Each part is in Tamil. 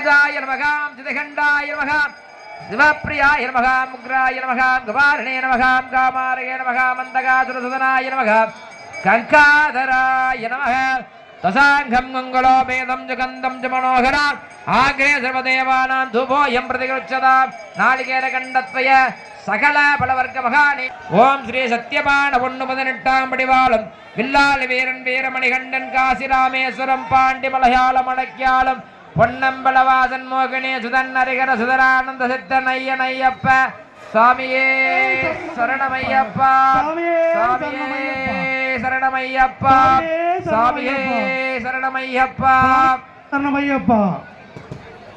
சிவராஜாய நமகாம் சிதகண்டாய நமகாம் சிவப்பிரியாய நமகாம் உக்ராய நமகாம் கபாரணே நமகாம் காமாரய நமகாம் மந்தகாசுரசுதனாய நமகாம் கங்காதராய நமகாம் தசாங்கம் மங்களோபேதம் ஜுகந்தம் ஜ மனோகராம் ஆக்ரே சர்வதேவானாம் தூபோயம் பிரதிகச்சதாம் நாளிகேர கண்டத்வய சகல பலவர்க்க மகானே ஓம் ஸ்ரீ சத்யபான ஒன்று பதினெட்டாம் படிவாளம் வில்லாலி வீரன் வீரமணிகண்டன் காசி ராமேஸ்வரம் பாண்டி மலையாளம் அடக்கியாலும் பொன்னம்பலவாசன் மோகினி சுதன் அரிகர சுதரானந்த சித்தன் ஐயன் ஐயப்ப சுவாமியே சரணமையப்பா. சுவாமியே சரணமையப்பா. சுவாமியே சரணமையப்பா. சரணம் ஐயப்பா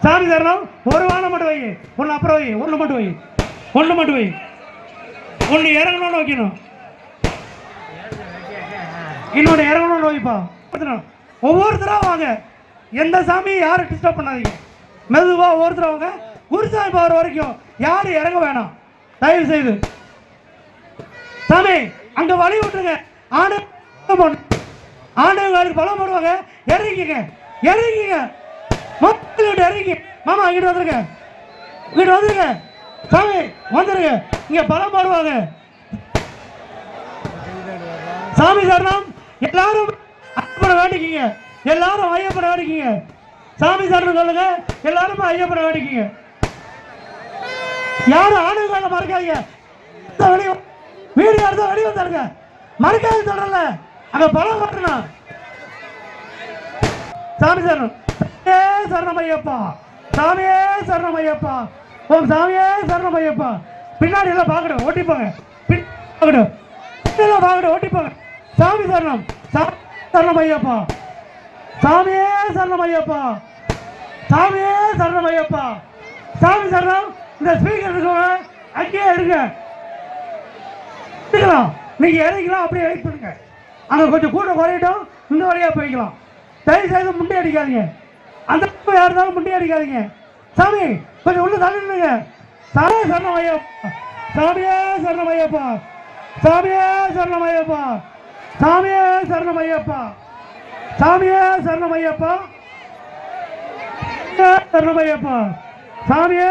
சாமி சரணம் ஒரு வானம் மட்டும் வை ஒன்று அப்புறம் வை ஒன்று மட்டும் வை ஒன்று மட்டும் வை ஒன்று இறங்கணும்னு வைக்கணும் இன்னொன்று இறங்கணும்னு வைப்பா ஒவ்வொருத்தரா வாங்க. எந்த சாமியும் யாரும் டிஸ்டர்ப் பண்ணாதீங்க. மெதுவாக ஒவ்வொருத்தரா குருசாமி போகிற வரைக்கும் யாரும் இறங்க வேணாம். தயவு செய்து சாமி அங்கே வழி விட்டுருங்க. ஆண்டு ஆண்டவங்களுக்கு பலம் போடுவாங்க. இறங்கிக்கங்க. இறங்கிங்க மக்கள் விட்டு இறங்கி. மாமா இங்கிட்டு வந்துருங்க. இங்கிட்டு வந்துருங்க. சாமி வந்துருங்க. இங்கே பலம் போடுவாங்க. சாமி சரணம். எல்லாரும் வேண்டிக்கிங்க. எல்லாரும் ஐயப்பனை அடிக்கீங்க சாமி சரணம் சொல்லுங்க. எல்லாரும் ஐயப்பனை அடிக்கீங்க யாரும் ஆணுகளை மறக்காதீங்க. இந்த வீடு அடுத்த வெளியே வந்தாருங்க. மறக்காது சொல்றல அங்க பழம் காட்டணும். சாமி சரணம். ஏ சரணம் ஐயப்பா. சாமியே சரணம் ஐயப்பா. ஓம் சாமியே சரணம் ஐயப்பா. பின்னாடி எல்லாம் பார்க்கணும் ஓட்டிப்பாங்க பின் பார்க்கணும் எல்லாம் பார்க்கணும் ஓட்டிப்பாங்க சாமி சரணம். சாமி சரணம் ஐயப்பா. சாமியே சரணம் ஐயப்பா சாமியே சரணம் ஐயப்பா சாமி சரணம். இந்த ஸ்பீக்கர் இருக்கவங்க அங்கேயே எடுங்க எடுக்கலாம் நீங்க இறங்கிக்கலாம் அப்படியே வெயிட் பண்ணுங்க. அங்க கொஞ்சம் கூட்டம் குறையட்டும். இந்த வழியா போய்க்கலாம். தயவு செய்து முண்டி அடிக்காதீங்க. அந்த யார் இருந்தாலும் முண்டி அடிக்காதீங்க. சாமி கொஞ்சம் உள்ள தள்ளிடுங்க சாமியே சரணம் ஐயப்பா சாமியே சரணம் ஐயப்பா சாமியே சரணம் ஐயப்பா சாமியே சரணம் ஐயப்பா சாமியே சரணமையப்பா சரணமையப்பா சரணம் ஐயப்பா சாமியே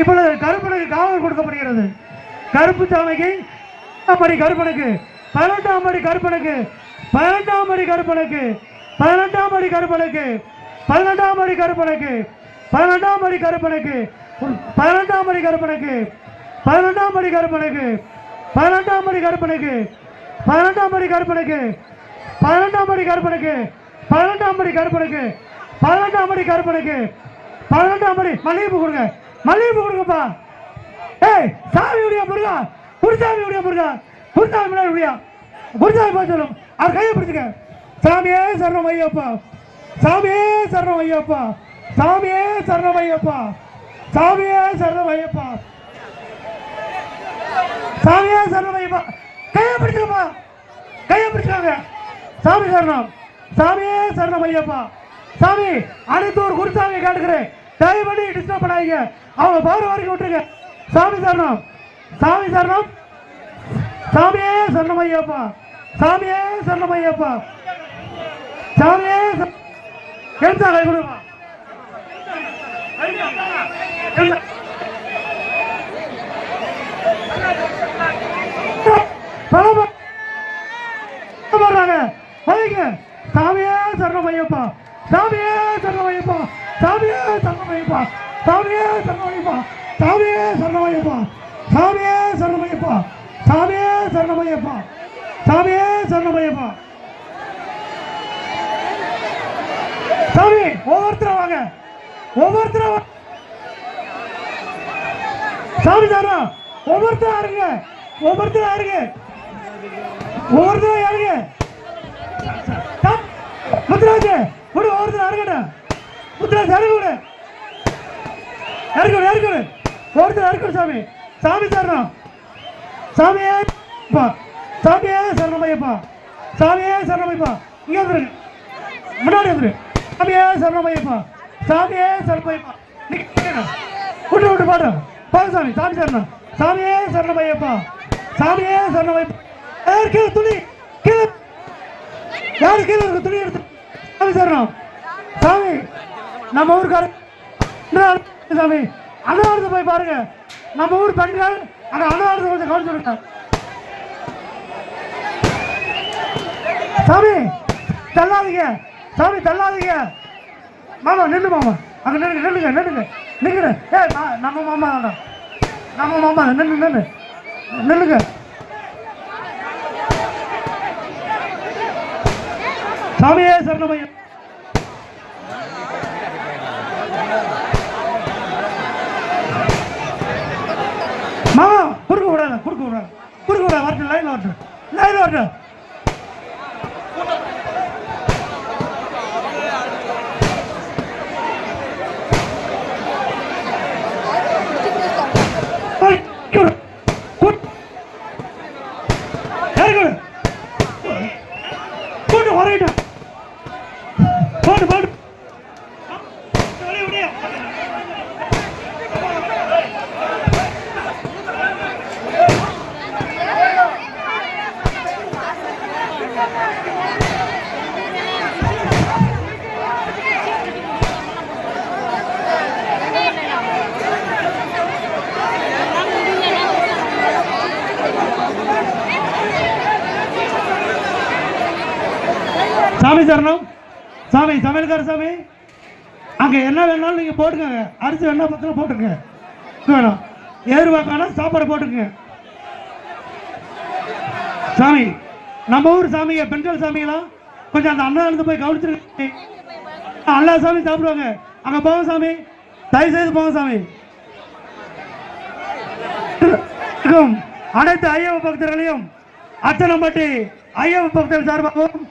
இப்பொழுது கருப்பனுக்கு காவல் கொடுக்கப்படுகிறது கருப்பு சாமிக்கு பதினெட்டாம் படி கருப்பனுக்கு பதினெட்டாம் படி கருப்பனுக்கு பதினெட்டாம் படி கருப்பனுக்கு பதினெட்டாம் படி கருப்பனுக்கு பதினெட்டாம் படி கருப்பனுக்கு பதினெட்டாம் படி கருப்பனுக்கு பதினெட்டாம் படி கருப்பனுக்கு பதினெட்டாம் படி கருப்பனுக்கு பதினெட்டாம் படி கருப்பனுக்கு பதினெட்டாம் படி கருப்பனுக்கு பன்னெண்டாம் படி கருப்பனுக்கு பன்னெண்டாம் படி கருப்பனுக்கு பன்னெண்டாம் படி கருப்பனுக்கு பன்னெண்டாம் படி மல்லிகைப்பூ கொடுங்க. மல்லிகைப்பூ கொடுங்கப்பா. ஏய் சாமி உடைய முருகா? குருசாமி உடைய முருகா? குருசாமி முன்னாடி உடையா? குருசாமி பார்த்து சொல்லும். அவர் கையை பிடிச்சுக்க. சாமியே சரணம் ஐயப்பா. சாமியே சரணம் ஐயப்பா. சாமியே சரணம் ஐயப்பா. சாமியே சரணம் ஐயப்பா. சாமியே சரணம் ஐயப்பா. கையை பிடிச்சுக்கப்பா. கையை பிடிச்சாங்க சாமி சரணம். சாமியே சரணம் ஐயப்பா. சாமி அனைத்து ஒரு குருசாமி கேட்டுக்கிறேன். தயவு பண்ணி டிஸ்டர்ப் பண்ணாதீங்க. அவங்க பாரு வரைக்கும் விட்டுருங்க. சாமி சரணம். சாமி சரணம். சாமியே சரணம் ஐயப்பா. சாமியே சரணம் ஐயப்பா. சாமியே எழுத்தா கை கொடுப்பா பணம் வர்றாங்க வைங்க. சாமியே சரணம் ஐயப்பா சாமியே சரணம் ஐயப்பா சாமியே சரணம் ஐயப்பா சாமியே சரணம் ஐயப்பா சாமியே சரணம் ஐயப்பா சாமியே சரணம் ஐயப்பா சாமியே சரணம் ஐயப்பா சாமியே சரணம் சாமி ஒவ்வொருத்தரும் வாங்க. ஒவ்வொருத்தரும் சாமி சாரா ஒவ்வொருத்தரும் இருங்க. ஒவ்வொருத்தரும் யாருங்க ஒவ்வொருத்தரும் யாருங்க முத்துராஜ் விடு ஒவ்வொருத்தரும் இறங்கடா முத்துராஜ் இறங்க விடு இறங்க இறங்க ஒருத்தர் இறக்கணும் சாமி. சாமி சரணம். சாமியே அப்பா. சாமியே சரணமையப்பா சாமியே சரணமைப்பா இங்க வந்துருங்க. முன்னாடி வந்துரு. சாமியே சரணமையப்பா சாமியே சரணமையப்பா நிக்க விட்டு விட்டு பாடு. பாடு சாமி. சாமி சரணம். சாமியே சரணமையப்பா சாமியே சரணமைப்பா யார் கீழே துணி. கீழே. யாரு கீழே இருக்க? துணி எடுத்து. சாமி சேரணும். சாமி நம்ம ஊருக்கார சாமி. அன்னதானத்தை போய் பாருங்க. நம்ம ஊர் பெண்கள் அந்த அன்னதானத்தை கொஞ்சம் கவனிச்சுடுங்க சாமி தள்ளாதீங்க. சாமி தள்ளாதீங்க. மாமா நில்லு மாமா. அங்க நில்லுங்க நில்லுங்க. நில்லுங்க. நில்லுங்க ஏ நம்ம மாமா தான்டா நம்ம மாமா நில்லு நில்லு. நில்லுங்க. சாமியே சரணமையா மாமா குறுக்க விடாத குறுக்க விடாத. குறுக்க விடாத வரட்டும் லைன் வரட்டும். லைன் வரட்டும். சாமி சரணம். சாமி சமையல்கார சாமி. அங்கே என்ன வேணாலும் நீங்கள் போட்டுக்கோங்க. அரிசி வேணா பக்கத்துல போட்டுருங்க வேணும்? ஏறுவாக்கான சாப்பாடு போட்டுக்கங்க. சாமி நம்ம ஊர் சாமிங்க பெண்கள் சாமிங்களாம் கொஞ்சம் அந்த அண்ணா போய் கவனிச்சிருக்க அண்ணா சாமி சாப்பிடுவாங்க. அங்கே போங்க சாமி. தயவு செய்து போங்க சாமி. அனைத்து ஐயவ பக்தர்களையும் அத்தனம்பட்டி ஐயவ பக்தர்கள் சார்பாகவும்